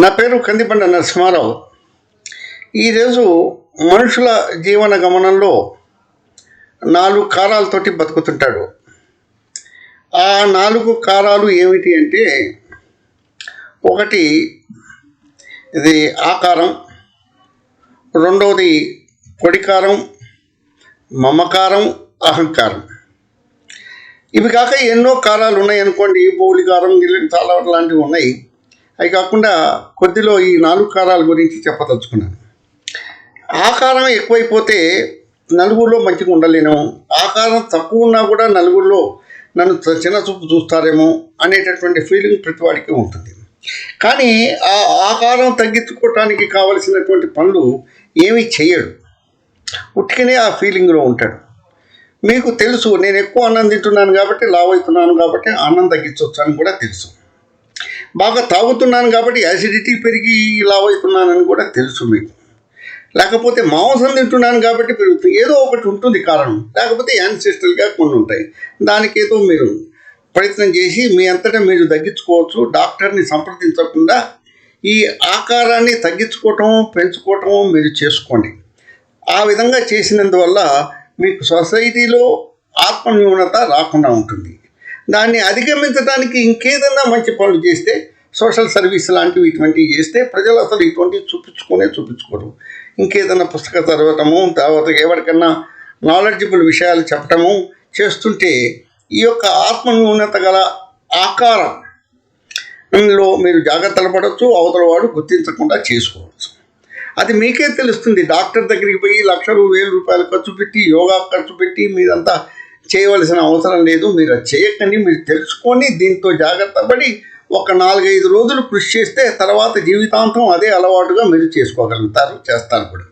నా పేరు కందిపండ నరసింహారావు. ఈరోజు మనుషుల జీవన గమనంలో నాలుగు కారాలతోటి బతుకుతుంటాడు. ఆ నాలుగు కారాలు ఏమిటి అంటే ఒకటి ఇది ఆకారం రెండవది పొడికారం మమకారం అహంకారం. ఇవి కాక ఎన్నో కారాలు ఉన్నాయి అనుకోండి బౌలికారం గిల్లి చాలా లాంటివి ఉన్నాయి. అవి కాకుండా కొద్దిలో ఈ నాలుగు కారాల గురించి చెప్పదలుచుకున్నాను. ఆకారం ఎక్కువైపోతే నలుగురిలో మంచిగా ఉండలేను ఆకారం తక్కువ ఉన్నా కూడా నలుగురిలో నన్ను చిన్న చూపు చూస్తారేమో అనేటటువంటి ఫీలింగ్ ప్రతి వాడికి ఉంటుంది. కానీ ఆ ఆకారం తగ్గించుకోవటానికి కావలసినటువంటి పనులు ఏమీ చేయడు. ఉట్టికనే ఆ ఫీలింగ్లో ఉంటాడు. మీకు తెలుసు నేను ఎక్కువ అన్నం తింటున్నాను కాబట్టి లావ్ అవుతున్నాను కాబట్టి అన్నం తగ్గించవచ్చు అని కూడా తెలుసు. బాగా తాగుతున్నాను కాబట్టి యాసిడిటీ పెరిగి లావ్ అవుతున్నానని కూడా తెలుసు మీకు. లేకపోతే మాంసం తింటున్నాను కాబట్టి పెరుగుతుంది. ఏదో ఒకటి ఉంటుంది కారణం. లేకపోతే యాన్సిస్టల్గా కొన్ని ఉంటాయి. దానికి ఏదో మీరు ప్రయత్నం చేసి మీ అంతటా మీరు తగ్గించుకోవచ్చు. డాక్టర్ని సంప్రదించకుండా ఈ ఆకారాన్ని తగ్గించుకోవటం పెంచుకోవటం మీరు చేసుకోండి. ఆ విధంగా చేసినందువల్ల మీకు సొసైటీలో ఆత్మన్యూనత రాకుండా ఉంటుంది. దాన్ని అధిగమించడానికి ఇంకేదన్నా మంచి పనులు చేస్తే సోషల్ సర్వీస్ లాంటివి ఇటువంటివి చేస్తే ప్రజలు అసలు ఇటువంటివి చూపించుకునే చూపించుకోరు. ఇంకేదన్నా పుస్తక చదవటము తర్వాత ఎవరికన్నా నాలెడ్జబుల్ విషయాలు చెప్పటము చేస్తుంటే ఈ యొక్క ఆత్మన్యూనత గల ఆకారం లో మీరు జాగ్రత్తలు పడవచ్చు అవతల వాడు గుర్తించకుండా చేసుకోవచ్చు. అది మీకే తెలుస్తుంది. డాక్టర్ దగ్గరికి పోయి లక్షలు వేల రూపాయలు ఖర్చు పెట్టి యోగా ఖర్చు పెట్టి మీదంతా చేయవలసిన అవసరం లేదు. మీరు అది చేయకండి. మీరు తెలుసుకొని దీంతో జాగ్రత్త పడి ఒక నాలుగైదు రోజులు కృషి చేస్తే తర్వాత జీవితాంతం అదే అలవాటుగా మీరు చేసుకోగలుగుతారు చేస్తారు కూడా.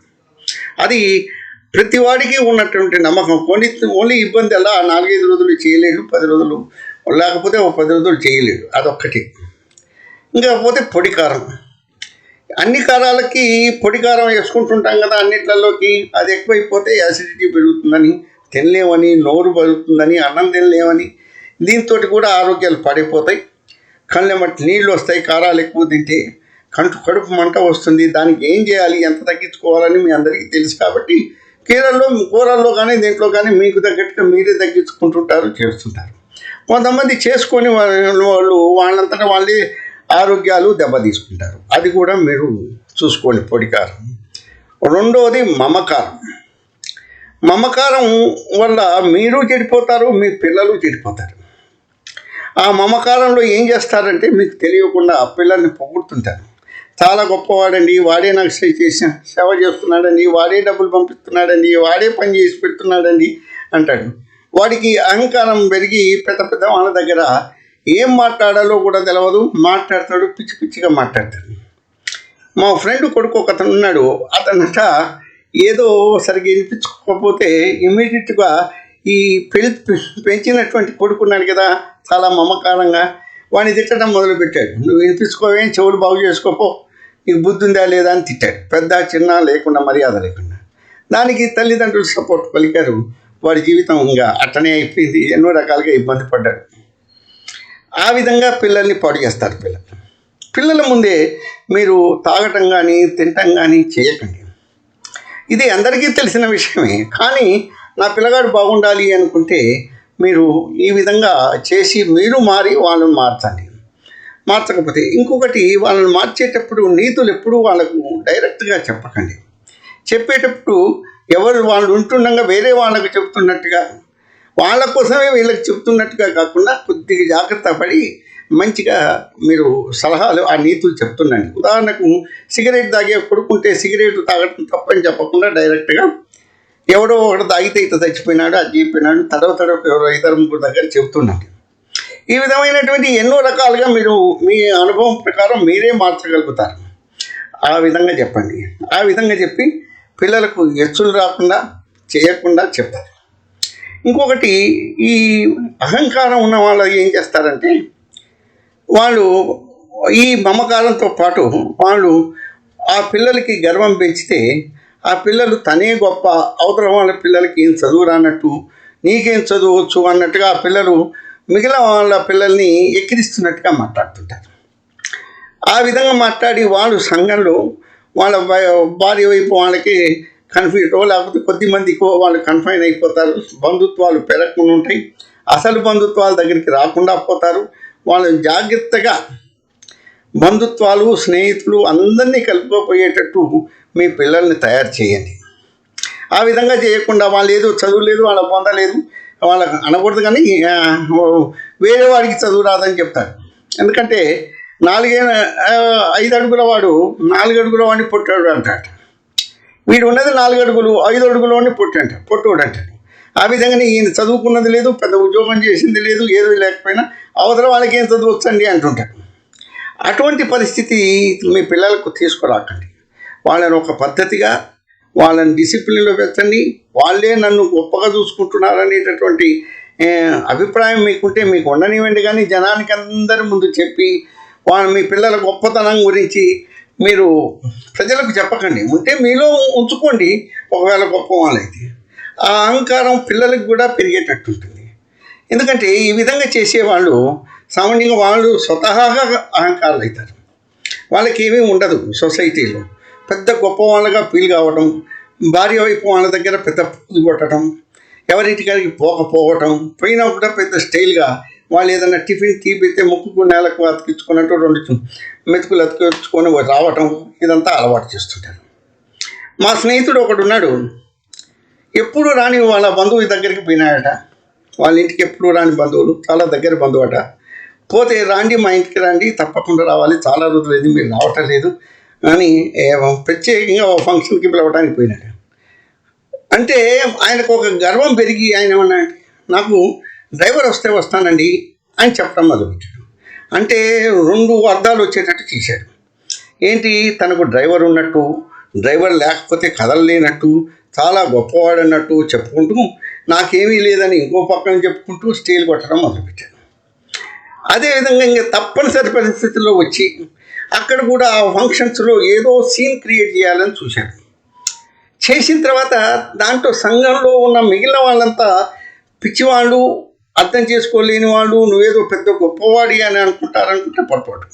అది ప్రతి వాడికి ఉన్నటువంటి నమ్మకం. కొన్ని ఓన్లీ ఇబ్బంది అలా నాలుగైదు రోజులు చేయలేడు పది రోజులు లేకపోతే ఒక పది రోజులు చేయలేడు అదొక్కటి. ఇంకా పోతే పొడి కారం. అన్ని కారాలకి పొడి కారం వేసుకుంటుంటాం కదా అన్నిట్లలోకి. అది ఎక్కువైపోతే యాసిడిటీ పెరుగుతుందని తినలేమని నోరు పెరుగుతుందని అన్నం తినలేమని దీంతో కూడా ఆరోగ్యాలు పడిపోతాయి. కళ్ళ మట్టి నీళ్ళు వస్తాయి కారాలు ఎక్కువ తింటే కంటు కడుపు మంట వస్తుంది. దానికి ఏం చేయాలి ఎంత తగ్గించుకోవాలని మీ అందరికీ తెలుసు కాబట్టి కీరల్లో కూరల్లో కానీ దీంట్లో కానీ మీకు తగ్గట్టుగా మీరే తగ్గించుకుంటుంటారు చేస్తుంటారు. కొంతమంది చేసుకొని వాళ్ళు వాళ్ళు వాళ్ళంతటా వాళ్ళే ఆరోగ్యాలు దెబ్బతీసుకుంటారు. అది కూడా మీరు చూసుకోండి పొడికారం. రెండవది మమకారం. మమకారం వల్ల మీరు చెడిపోతారు మీ పిల్లలు చెడిపోతారు. ఆ మమకారంలో ఏం చేస్తారంటే మీకు తెలియకుండా పిల్లల్ని పొగుడుతుంటారు. చాలా గొప్పవాడండి వాడే నాకు సేవ చేసిన సేవ చేస్తున్నాడండి వాడే డబ్బులు పంపిస్తున్నాడండి వాడే పని చేసి పెడుతున్నాడండి అంటాడు. వాడికి అహంకారం పెరిగి పెద్ద పెద్ద వాళ్ళ దగ్గర ఏం మాట్లాడాలో కూడా తెలియదు మాట్లాడతాడు పిచ్చి పిచ్చిగా మాట్లాడతాడు. మా ఫ్రెండ్ కొడుకు ఒకతను ఉన్నాడు. అతనట ఏదో సరిగ్గా వినిపించుకోకపోతే ఇమ్మీడియట్గా ఈ పెళ్ళి పెంచినటువంటి కొడుకున్నాడు కదా చాలా మమకారంగా వాడిని తిట్టడం మొదలుపెట్టాడు. నువ్వు వినిపించుకోవే చెవులు బాగు చేసుకోపో నీకు బుద్ధి ఉందా లేదా అని తిట్టాడు. పెద్ద చిన్న లేకుండా మర్యాద లేకుండా. దానికి తల్లిదండ్రులు సపోర్ట్ పలికారు. వాడి జీవితం ఇంకా అట్టనే అయిపోయింది. ఎన్నో రకాలుగా ఇబ్బంది పడ్డాడు. ఆ విధంగా పిల్లల్ని పాడు చేస్తారు పిల్లలు. పిల్లల ముందే మీరు తాగటం కానీ తినటం కానీ చేయకండి. ఇది అందరికీ తెలిసిన విషయమే. కానీ నా పిల్లగాడు బాగుండాలి అనుకుంటే మీరు ఈ విధంగా చేసి మీరు మారి వాళ్ళని మార్చండి. మార్చకపోతే ఇంకొకటి వాళ్ళని మార్చేటప్పుడు నీతులు ఎప్పుడూ వాళ్ళకు డైరెక్ట్గా చెప్పకండి. చెప్పేటప్పుడు ఎవరు వాళ్ళు ఉంటుండగా వేరే వాళ్ళకు చెప్తున్నట్టుగా వాళ్ళ కోసమే వీళ్ళకి చెప్తున్నట్టుగా కాకుండా కొద్దిగా జాగ్రత్త పడి మంచిగా మీరు సలహాలు ఆ నీతులు చెప్తుండండి. ఉదాహరణకు సిగరెట్ తాగే కొడుకుంటే సిగరెట్ తాగడం తప్పని చెప్పకుండా డైరెక్ట్గా ఎవడో ఒకడు తాగితే ఇట్లా చచ్చిపోయినాడు అది చెప్పినాడు తడవ తడవ ఎవరో ఇద్దరు ముగ్గురు దగ్గర చెబుతున్నాడు ఈ విధమైనటువంటి ఎన్నో రకాలుగా మీరు మీ అనుభవం ప్రకారం మీరే మార్చగలుగుతారు. ఆ విధంగా చెప్పండి. ఆ విధంగా చెప్పి పిల్లలకు ఎచ్చులు రాకుండా చేయకుండా చెప్తారు. ఇంకొకటి ఈ అహంకారం ఉన్న వాళ్ళు ఏం చేస్తారంటే వాళ్ళు ఈ మమకారంతో పాటు వాళ్ళు ఆ పిల్లలకి గర్వం పెంచితే ఆ పిల్లలు తనే గొప్ప అవతల వాళ్ళ పిల్లలకి ఏం చదువు రానట్టు నీకేం చదువచ్చు అన్నట్టుగా ఆ పిల్లలు మిగిలిన వాళ్ళ పిల్లల్ని ఎక్కిరిస్తున్నట్టుగా మాట్లాడుతుంటారు. ఆ విధంగా మాట్లాడి వాళ్ళు సంఘంలో వాళ్ళ భార్య వైపు వాళ్ళకి కన్ఫ్యూజో లేకపోతే కొద్ది మందికో వాళ్ళు కన్ఫైన్ అయిపోతారు. బంధుత్వాలు పెరగకుండా ఉంటాయి. అసలు బంధుత్వాల దగ్గరికి రాకుండా పోతారు. వాళ్ళని జాగ్రత్తగా బంధుత్వాలు స్నేహితులు అందరినీ కలుపుకోపోయేటట్టు మీ పిల్లల్ని తయారు చేయండి. ఆ విధంగా చేయకుండా వాళ్ళు ఏదో చదువు లేదు వాళ్ళ పొందలేదు వాళ్ళకి అనకూడదు కానీ వేరే వాడికి చదువు రాదని చెప్తారు. ఎందుకంటే నాలుగే ఐదు అడుగుల వాడు నాలుగు అడుగుల వాడిని పుట్టాడు అంటాడు. వీడు ఉన్నది నాలుగు అడుగులు ఐదు అడుగుల వాడిని పుట్టంట పుట్టోడు అంటాడు. ఆ విధంగానే ఈయన చదువుకున్నది లేదు పెద్ద ఉద్యోగం చేసింది లేదు ఏది లేకపోయినా అవతల వాళ్ళకి ఏం చదవచ్చండి అంటుంటాడు. అటువంటి పరిస్థితి మీ పిల్లలకు తీసుకురాకండి. వాళ్ళని ఒక పద్ధతిగా వాళ్ళని డిసిప్లిన్లో పెట్టండి. వాళ్ళే నన్ను గొప్పగా చూసుకుంటున్నారనేటటువంటి ఏ, అభిప్రాయం మీకుంటే మీకు ఉండనివ్వండి. కానీ జనానికి అందరి ముందు చెప్పి వాళ్ళ మీ పిల్లల గొప్పతనం గురించి మీరు ప్రజలకు చెప్పకండి. ఉంటే మీలో ఉంచుకోండి. ఒకవేళ గొప్ప వాళ్ళైతే ఆ అహంకారం పిల్లలకు కూడా పెరిగేటట్టు ఉంటుంది ఎందుకంటే ఈ విధంగా చేసేవాళ్ళు సామాన్యంగా వాళ్ళు స్వతహాగా అహంకారులు అవుతారు వాళ్ళకి ఏమీ ఉండదు సొసైటీలో. పెద్ద గొప్ప వాళ్ళగా ఫీల్ కావడం భార్య వైపు వాళ్ళ దగ్గర పెద్ద పూజ కొట్టడం ఎవరింటికాడికి పోకపోవటం పోయినా కూడా పెద్ద స్టైల్గా వాళ్ళు ఏదైనా టిఫిన్ టీ పెడితే ముక్కుకు నేలకు అతికించుకున్నట్టు రెండు మెతుకులు అతికించుకొని రావటం ఇదంతా అలవాటు చేస్తుంటారు. మా స్నేహితుడు ఒకడు ఉన్నాడు ఎప్పుడు రాని వాళ్ళ బంధువు దగ్గరికి పోయినాడట. వాళ్ళ ఇంటికి ఎప్పుడు రాని బంధువులు చాలా దగ్గర బంధువు అట పోతే రాండి మా ఇంటికి రండి తప్పకుండా రావాలి. చాలా రోజులైంది మీరు రావటం లేదు. అని ప్రత్యేకంగా ఒక ఫంక్షన్కి పిలవడానికి పోయినాడు అంటే ఆయనకు ఒక గర్వం పెరిగి ఆయన ఏమన్నాడు నాకు డ్రైవర్ వస్తే వస్తానండి అని చెప్పడం మొదలుపెట్టాడు. అంటే రెండు అర్థాలు వచ్చేటట్టు చేశాడు. ఏంటి? తనకు డ్రైవర్ ఉన్నట్టు డ్రైవర్ లేకపోతే కదలలేనట్టు చాలా గొప్పవాడు అన్నట్టు చెప్పుకుంటూ నాకేమీ లేదని ఇంకో పక్కన చెప్పుకుంటూ స్టీల్ కొట్టడం మొదలుపెట్టాను. అదేవిధంగా ఇంకా తప్పనిసరి పరిస్థితుల్లో వచ్చి అక్కడ కూడా ఆ ఫంక్షన్స్లో ఏదో సీన్ క్రియేట్ చేయాలని చూశాను. చేసిన తర్వాత దాంట్లో సంఘంలో ఉన్న మిగిలిన వాళ్ళంతా పిచ్చివాళ్ళు అర్థం చేసుకోలేని వాళ్ళు నువ్వేదో పెద్ద గొప్పవాడి అని అనుకుంటారనుకుంటే పొరపాటు.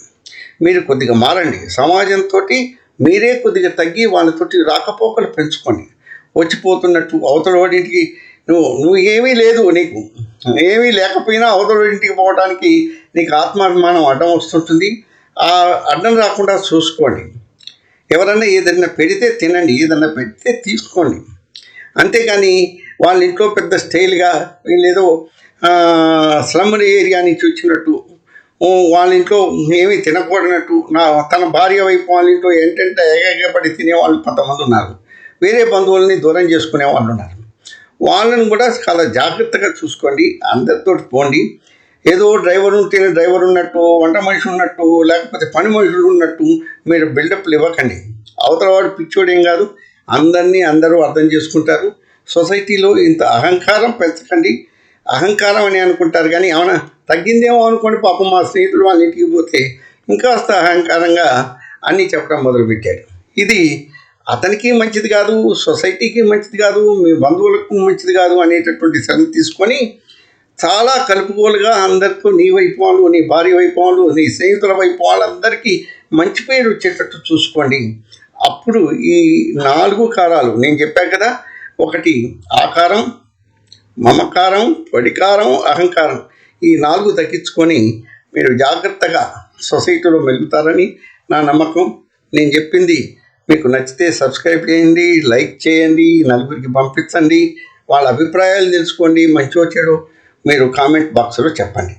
మీరు కొద్దిగా మారండి. సమాజంతో మీరే కొద్దిగా తగ్గి వాళ్ళతోటి రాకపోకలు పెంచుకోండి. వచ్చిపోతున్నట్టు అవతల వాడింటికి నువ్వు నువ్వు ఏమీ లేదు నీకు. ఏమీ లేకపోయినా అవతల ఇంటికి పోవడానికి నీకు ఆత్మాభిమానం అడ్డం వస్తుంటుంది. ఆ అడ్డం రాకుండా చూసుకోండి. ఎవరన్నా ఏదైనా పెడితే తినండి. ఏదన్నా పెడితే తీసుకోండి. అంతేగాని వాళ్ళ ఇంట్లో పెద్ద స్టైల్గా వీళ్ళేదో స్లమ్ ఏరియా నుంచి వచ్చినట్టు వాళ్ళ ఇంట్లో ఏమీ తినకూడనట్టు నా తన భార్య వైపు వాళ్ళ ఇంట్లో ఏంటంటే ఏకపడి తినేవాళ్ళు కొంతమంది ఉన్నారు. వేరే బంధువుల్ని దూరం చేసుకునే వాళ్ళు ఉన్నారు. వాళ్ళని కూడా చాలా జాగ్రత్తగా చూసుకోండి అందరితో పోండి. ఏదో డ్రైవర్ ఉంటే డ్రైవర్ ఉన్నట్టు వంట మనిషి ఉన్నట్టు లేకపోతే పని మనుషులు ఉన్నట్టు మీరు బిల్డప్లు ఇవ్వకండి. అవతల వాడు పిచ్చోడు ఏం కాదు అందరినీ అందరూ అర్థం చేసుకుంటారు. సొసైటీలో ఇంత అహంకారం పెంచకండి. అహంకారం అని అనుకుంటారు కానీ ఏమైనా తగ్గిందేమో అనుకోండి పాపం మా స్నేహితుడు వాళ్ళ ఇంటికి పోతే ఇంకాస్త అహంకారంగా అన్నీ చెప్పడం మొదలుపెట్టాడు. ఇది అతనికి మంచిది కాదు సొసైటీకి మంచిది కాదు మీ బంధువులకు మంచిది కాదు అనేటటువంటి శ్రమ తీసుకొని చాలా కలుపుకోలుగా అందరితో నీ వైపు వాళ్ళు నీ భార్య వైపు వాళ్ళు నీ స్నేహితుల వైపు వాళ్ళందరికీ మంచి పేరు వచ్చేటట్టు చూసుకోండి. అప్పుడు ఈ నాలుగు కారాలు నేను చెప్పాను కదా ఒకటి ఆకారం మమకారం పడికారం అహంకారం ఈ నాలుగు తగ్గించుకొని మీరు జాగ్రత్తగా సొసైటీలో మెలుగుతారని నా నమ్మకం. నేను చెప్పింది మీకు నచ్చితే సబ్స్క్రైబ్ చేయండి లైక్ చేయండి నలుగురికి పంపించండి. వాళ్ళ అభిప్రాయాలు తెలుసుకోండి. మంచి వచ్చాడు. మీరు కామెంట్ బాక్స్లో చెప్పండి.